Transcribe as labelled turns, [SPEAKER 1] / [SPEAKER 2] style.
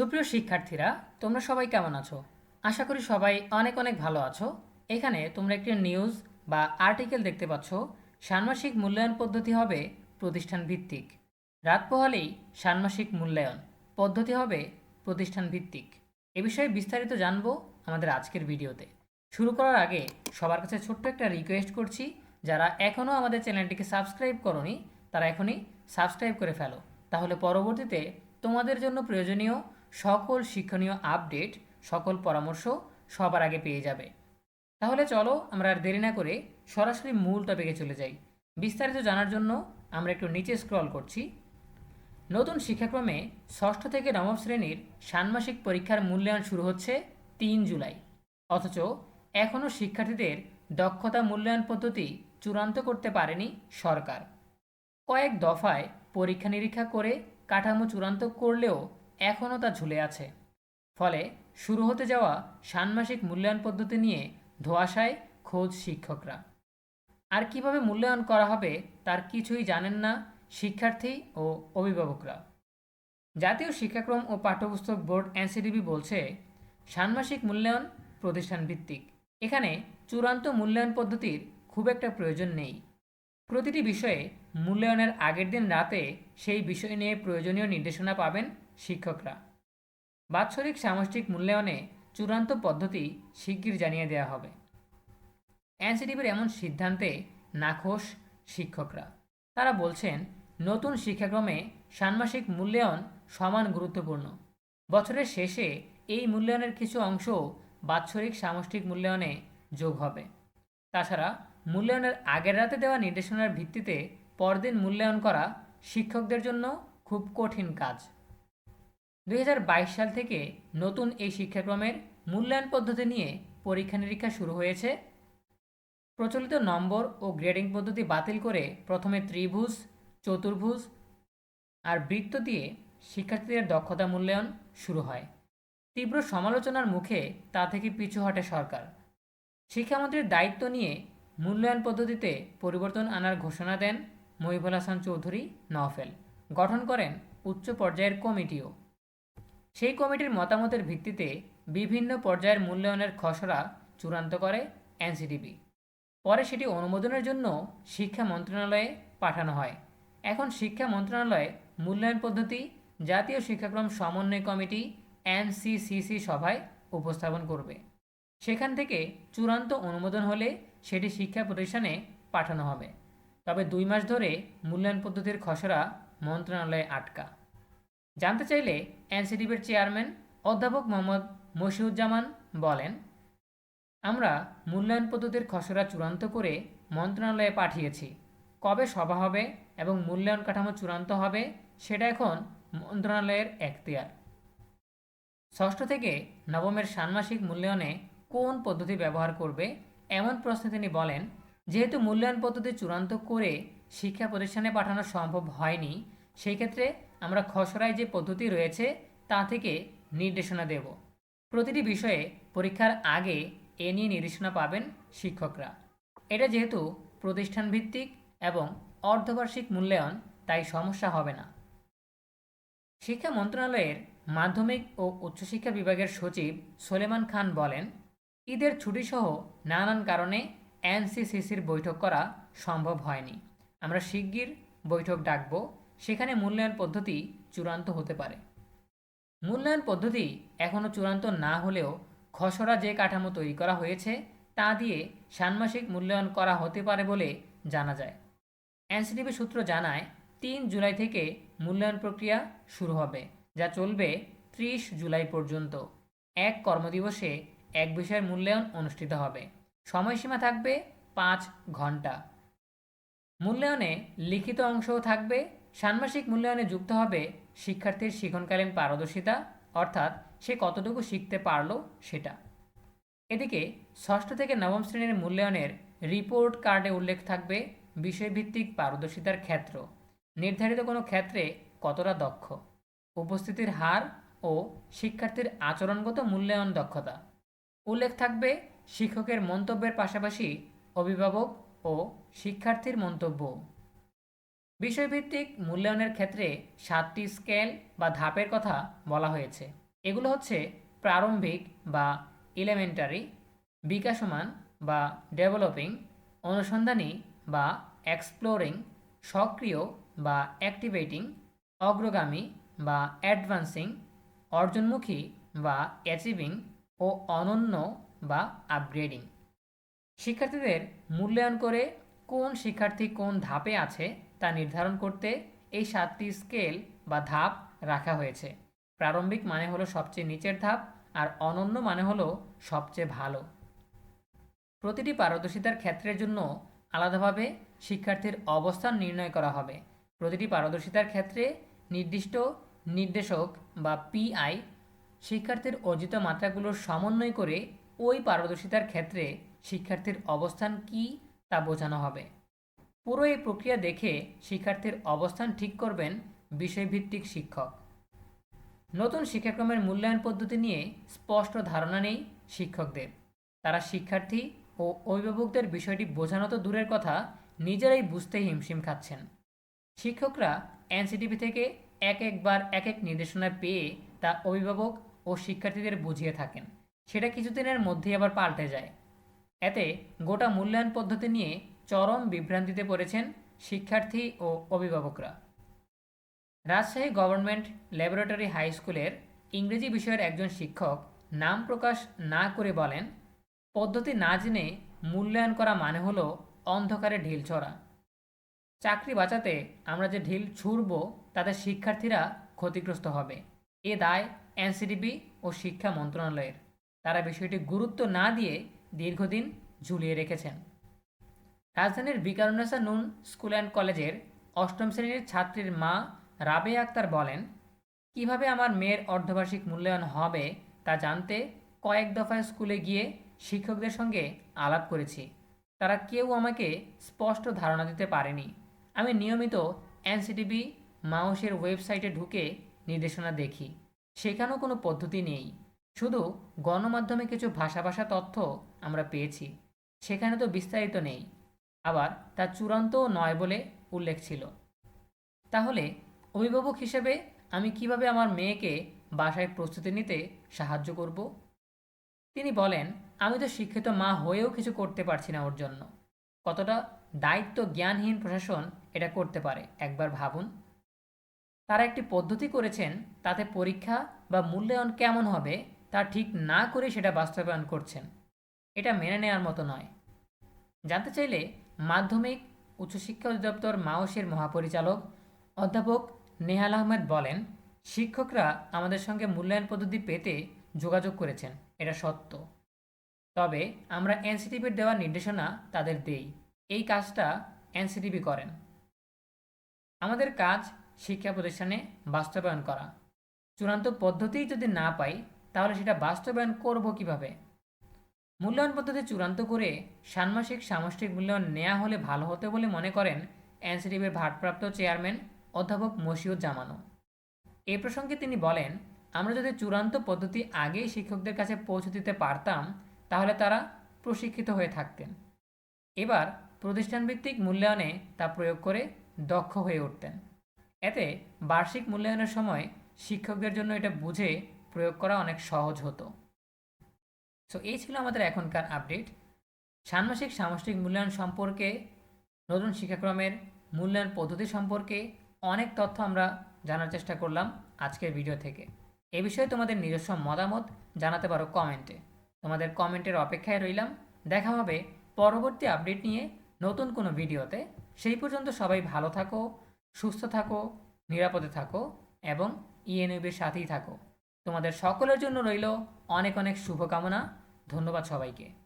[SPEAKER 1] সুপ্রিয় শিক্ষার্থীরা, তোমরা সবাই কেমন আছো? আশা করি সবাই অনেক অনেক ভালো আছো। এখানে তোমরা একটি নিউজ বা আর্টিকেল দেখতে পাচ্ছ। ষান্মাসিক মূল্যায়ন পদ্ধতি হবে প্রতিষ্ঠান ভিত্তিক। রাত পোহালেই ষান্মাসিক মূল্যায়ন পদ্ধতি হবে প্রতিষ্ঠান ভিত্তিক। এ বিষয়ে বিস্তারিত জানব আমাদের আজকের ভিডিওতে। শুরু করার আগে সবার কাছে ছোট্ট একটা রিকোয়েস্ট করছি, যারা এখনও আমাদের চ্যানেলটিকে সাবস্ক্রাইব করনি, তারা এখনই সাবস্ক্রাইব করে ফেলো। তাহলে পরবর্তীতে তোমাদের জন্য প্রয়োজনীয় সকল শিক্ষণীয় আপডেট, সকল পরামর্শ সবার আগে পেয়ে যাবে। তাহলে চলো আমরা আর দেরি না করে সরাসরি মূল টপিকে চলে যাই। বিস্তারিত জানার জন্য আমরা একটু নিচে স্ক্রল করছি। নতুন শিক্ষাক্রমে ষষ্ঠ থেকে নবম শ্রেণির ষান্মাসিক পরীক্ষার মূল্যায়ন শুরু হচ্ছে তিন জুলাই। অথচ এখনও শিক্ষার্থীদের দক্ষতা মূল্যায়ন পদ্ধতি চূড়ান্ত করতে পারেনি সরকার। কয়েক দফায় পরীক্ষা নিরীক্ষা করে কাঠামো চূড়ান্ত করলেও এখনও তা ঝুলে আছে। ফলে শুরু হতে যাওয়া ষান্মাসিক মূল্যায়ন পদ্ধতি নিয়ে ধোয়াশায় খোঁজ শিক্ষকরা। আর কীভাবে মূল্যায়ন করা হবে তার কিছুই জানেন না শিক্ষার্থী ও অভিভাবকরা। জাতীয় শিক্ষাক্রম ও পাঠ্যপুস্তক বোর্ড এনসিডিবি বলছে, ষান্মাসিক মূল্যায়ন প্রতিষ্ঠান ভিত্তিক এখানে চূড়ান্ত মূল্যায়ন পদ্ধতির খুব একটা প্রয়োজন নেই। প্রতিটি বিষয়ে মূল্যায়নের আগের দিন রাতে সেই বিষয় নিয়ে প্রয়োজনীয় নির্দেশনা পাবেন শিক্ষকরা। বাৎসরিক সামষ্টিক মূল্যায়নে চূড়ান্ত পদ্ধতি শিগগির জানিয়ে দেওয়া হবে। এনসিটিভির এমন সিদ্ধান্তে নাখোশ শিক্ষকরা। তারা বলছেন, নতুন শিক্ষাক্রমে ষান্মাসিক মূল্যায়ন সমান গুরুত্বপূর্ণ। বছরের শেষে এই মূল্যায়নের কিছু অংশ বাৎসরিক সামষ্টিক মূল্যায়নে যোগ হবে। তাছাড়া মূল্যায়নের আগের রাতে দেওয়া নির্দেশনার ভিত্তিতে পরদিন মূল্যায়ন করা শিক্ষকদের জন্য খুব কঠিন কাজ। দুই হাজার বাইশ সাল থেকে নতুন এই শিক্ষাক্রমের মূল্যায়ন পদ্ধতি নিয়ে পরীক্ষা নিরীক্ষা শুরু হয়েছে। প্রচলিত নম্বর ও গ্রেডিং পদ্ধতি বাতিল করে প্রথমে ত্রিভুজ, চতুর্ভুজ আর বৃত্ত দিয়ে শিক্ষার্থীদের দক্ষতা মূল্যায়ন শুরু হয়। তীব্র সমালোচনার মুখে তা থেকে পিছু হটে সরকার। শিক্ষামন্ত্রীর দায়িত্ব নিয়ে মূল্যায়ন পদ্ধতিতে পরিবর্তন আনার ঘোষণা দেন মহিবুল হাসান চৌধুরী নওফেল। গঠন করেন উচ্চ পর্যায়ের কমিটিও। সেই কমিটির মতামতের ভিত্তিতে বিভিন্ন পর্যায়ের মূল্যায়নের খসড়া চূড়ান্ত করে এনসিডিবি। পরে সেটি অনুমোদনের জন্য শিক্ষা মন্ত্রণালয়ে পাঠানো হয়। এখন শিক্ষা মন্ত্রণালয়ে মূল্যায়ন পদ্ধতি, জাতীয় শিক্ষাক্রম সমন্বয় কমিটি, এনসিসিসি সভায় উপস্থাপন করবে। সেখান থেকে চূড়ান্ত অনুমোদন হলে সেটি শিক্ষা প্রতিষ্ঠানে পাঠানো হবে। তবে দুই মাস ধরে মূল্যায়ন পদ্ধতির খসড়া মন্ত্রণালয়ে আটকা। জানতে চাইলে এনসিডিবির চেয়ারম্যান অধ্যাপক মোহাম্মদ মশিউজ্জামান বলেন, আমরা মূল্যায়ন পদ্ধতির খসড়া চূড়ান্ত করে মন্ত্রণালয়ে পাঠিয়েছি। কবে সভা হবে এবং মূল্যায়ন কাঠামো চূড়ান্ত হবে সেটা এখন মন্ত্রণালয়ের এখতিয়ার। ষষ্ঠ থেকে নবমের ষান্মাসিক মূল্যায়নে কোন পদ্ধতি ব্যবহার করবে এমন প্রশ্নে তিনি বলেন, যেহেতু মূল্যায়ন পদ্ধতি চূড়ান্ত করে শিক্ষা প্রতিষ্ঠানে পাঠানো সম্ভব হয়নি, সেই ক্ষেত্রে আমরা খসড়ায় যে পদ্ধতি রয়েছে তা থেকে নির্দেশনা দেব। প্রতিটি বিষয়ে পরীক্ষার আগে এ নিয়ে নির্দেশনা পাবেন শিক্ষকরা। এটা যেহেতু প্রতিষ্ঠান ভিত্তিক এবং অর্ধবার্ষিক মূল্যায়ন, তাই সমস্যা হবে না। শিক্ষা মন্ত্রণালয়ের মাধ্যমিক ও উচ্চশিক্ষা বিভাগের সচিব সোলেমান খান বলেন ঈদের ছুটিসহ নানান কারণে এনসিসিসির বৈঠক করা সম্ভব হয়নি। আমরা শিগগির বৈঠক ডাকব, সেখানে মূল্যায়ন পদ্ধতি চূড়ান্ত হতে পারে। মূল্যায়ন পদ্ধতি এখনও চূড়ান্ত না হলেও খসড়া যে কাঠামো তৈরি করা হয়েছে, তা দিয়ে ষান্মাসিক মূল্যায়ন করা হতে পারে বলে জানা যায়। এনসিটিভি সূত্র জানায়, তিন জুলাই থেকে মূল্যায়ন প্রক্রিয়া শুরু হবে, যা চলবে ত্রিশ জুলাই পর্যন্ত। এক কর্মদিবসে এক বিষয়ের মূল্যায়ন অনুষ্ঠিত হবে। সময়সীমা থাকবে পাঁচ ঘণ্টা। মূল্যায়নে লিখিত অংশও থাকবে। ষান্মাসিক মূল্যায়নে যুক্ত হবে শিক্ষার্থীর শিক্ষণকালীন পারদর্শিতা, অর্থাৎ সে কতটুকু শিখতে পারল সেটা। এদিকে ষষ্ঠ থেকে নবম শ্রেণির মূল্যায়নের রিপোর্ট কার্ডে উল্লেখ থাকবে বিষয়ভিত্তিক পারদর্শিতার ক্ষেত্র। নির্ধারিত কোনো ক্ষেত্রে কতটা দক্ষ? উপস্থিতির হার ও শিক্ষার্থীর আচরণগত মূল্যায়ন দক্ষতা। উল্লেখ থাকবে শিক্ষকের মন্তব্যের পাশাপাশি অভিভাবক ও শিক্ষার্থীর মন্তব্য। বিষয়ভিত্তিক মূল্যায়নের ক্ষেত্রে সাতটি স্কেল বা ধাপের কথা বলা হয়েছে। এগুলো হচ্ছে প্রারম্ভিক বা এলিমেন্টারি, বিকাশমান বা ডেভেলপিং, অনুসন্ধানী বা এক্সপ্লোরিং, সক্রিয় বা অ্যাক্টিভেটিং, অগ্রগামী বা অ্যাডভান্সিং, অর্জনমুখী বা অ্যাচিভিং ও অনন্য বা আপগ্রেডিং শিক্ষার্থীদের মূল্যায়ন করে কোন শিক্ষার্থী কোন ধাপে আছে তা নির্ধারণ করতে এই সাতটি স্কেল বা ধাপ রাখা হয়েছে। প্রারম্ভিক মানে হলো সবচেয়ে নিচের ধাপ আর অনন্য মানে হলো সবচেয়ে ভালো। প্রতিটি পারদর্শিতার ক্ষেত্রের জন্য আলাদাভাবে শিক্ষার্থীর অবস্থান নির্ণয় করা হবে। প্রতিটি পারদর্শিতার ক্ষেত্রে নির্দিষ্ট নির্দেশক বা পিআই শিক্ষার্থীর অর্জিত মাত্রাগুলোর সমন্বয় করে ওই পারদর্শিতার ক্ষেত্রে শিক্ষার্থীর অবস্থান কি তা বোঝানো হবে। পুরো এই প্রক্রিয়া দেখে শিক্ষার্থীর অবস্থান ঠিক করবেন বিষয়ভিত্তিক শিক্ষক। নতুন শিক্ষাক্রমের মূল্যায়ন পদ্ধতি নিয়ে স্পষ্ট ধারণা নেই শিক্ষকদের। তারা শিক্ষার্থী ও অভিভাবকদের বিষয়টি বোঝানো তো দূরের কথা, নিজেরাই বুঝতে হিমশিম খাচ্ছেন। শিক্ষকরা এনসিটিভি থেকে এক একবার এক এক নির্দেশনা পেয়ে তা অভিভাবক ও শিক্ষার্থীদের বুঝিয়ে থাকেন। সেটা কিছুদিনের মধ্যেই আবার পাল্টে যায়। এতে গোটা মূল্যায়ন পদ্ধতি নিয়ে চরম বিভ্রান্তিতে পড়েছেন শিক্ষার্থী ও অভিভাবকরা। রাজশাহী গভর্নমেন্ট ল্যাবরেটরি হাই স্কুলের ইংরেজি বিষয়ের একজন শিক্ষক নাম প্রকাশ না করে বলেন, পদ্ধতি না জেনে মূল্যায়ন করা মানে হলো অন্ধকারে ঢিল ছড়া। চাকরি বাঁচাতে আমরা যে ঢিল ছুড়ব, তাতে শিক্ষার্থীরা ক্ষতিগ্রস্ত হবে। এ দায় এনসিডিবি ও শিক্ষা মন্ত্রণালয়ের। তারা বিষয়টি গুরুত্ব না দিয়ে দীর্ঘদিন ঝুলিয়ে রেখেছেন। রাজধানীর বিকারুন্নেসা নুন স্কুল অ্যান্ড কলেজের অষ্টম শ্রেণির ছাত্রীর মা রাবে আক্তার বলেন, কীভাবে আমার মেয়ের অর্ধবার্ষিক মূল্যায়ন হবে তা জানতে কয়েক দফায় স্কুলে গিয়ে শিক্ষকদের সঙ্গে আলাপ করেছি। তারা কেউ আমাকে স্পষ্ট ধারণা দিতে পারেনি। আমি নিয়মিত এনসিটিভি মাউসের ওয়েবসাইটে ঢুকে নির্দেশনা দেখি। সেখানেও কোনো পদ্ধতি নেই। শুধু গণমাধ্যমে কিছু ভাষা ভাষা তথ্য আমরা পেয়েছি, সেখানে তো বিস্তারিত নেই। আবার তা চূড়ান্তও নয় বলে উল্লেখ ছিল। তাহলে অভিভাবক হিসেবে আমি কীভাবে আমার মেয়েকে বাসায় প্রস্তুতি নিতে সাহায্য করব? তিনি বলেন, আমি তো শিক্ষিত মা হয়েও কিছু করতে পারছি না ওর জন্য। কতটা দায়িত্ব জ্ঞানহীন প্রশাসন এটা করতে পারে, একবার ভাবুন। তারা একটি পদ্ধতি করেছেন তাতে পরীক্ষা বা মূল্যায়ন কেমন হবে তা ঠিক না করে সেটা বাস্তবায়ন করছেন। এটা মেনে নেওয়ার মতো নয়। জানতে চাইলে মাধ্যমিক উচ্চশিক্ষা অধিদপ্তর মাওসের মহাপরিচালক অধ্যাপক নেহাল আহমেদ বলেন, শিক্ষকরা আমাদের সঙ্গে মূল্যায়ন পদ্ধতি পেতে যোগাযোগ করেছেন, এটা সত্য। তবে আমরা এনসিটিভির দেওয়া নির্দেশনা তাদের দেই, এই কাজটা এনসিটিভি করেন। আমাদের কাজ শিক্ষা প্রতিষ্ঠানে বাস্তবায়ন করা। চূড়ান্ত পদ্ধতিই যদি না পাই, তাহলে সেটা বাস্তবায়ন করব কীভাবে? মূল্যায়ন পদ্ধতি চূড়ান্ত করে ষান্মাসিক সামষ্টিক মূল্যায়ন নেওয়া হলে ভালো হতে বলে মনে করেন এনসিটিভির ভারপ্রাপ্ত চেয়ারম্যান অধ্যাপক মশিউজ্জামানও। এ প্রসঙ্গে তিনি বলেন, আমরা যদি চূড়ান্ত পদ্ধতি আগেই শিক্ষকদের কাছে পৌঁছে দিতে পারতাম, তাহলে তারা প্রশিক্ষিত হয়ে থাকতেন। এবার প্রতিষ্ঠানভিত্তিক মূল্যায়নে তা প্রয়োগ করে দক্ষ হয়ে উঠতেন। এতে বার্ষিক মূল্যায়নের সময় শিক্ষকদের জন্য এটা বুঝে প্রয়োগ করা অনেক সহজ হতো। সো এই ছিল আমাদের এখনকার আপডেট ষান্মাসিক সামষ্টিক মূল্যায়ন সম্পর্কে, নতুন শিক্ষাক্রমের মূল্যায়ন পদ্ধতি সম্পর্কে অনেক তথ্য আমরা জানার চেষ্টা করলাম আজকের ভিডিও থেকে। এ বিষয়ে তোমাদের নিজস্ব মতামত জানাতে পারো কমেন্টে। তোমাদের কমেন্টের অপেক্ষায় রইলাম। দেখা হবে পরবর্তী আপডেট নিয়ে নতুন কোনো ভিডিওতে সেই পর্যন্ত সবাই ভালো থাকো সুস্থ থাকো, নিরাপদে থাকো এবং ইএনইউবির সাথেই থাকো। তোমাদের সকলের জন্য রইল অনেক অনেক শুভকামনা। ধন্যবাদ সবাইকে।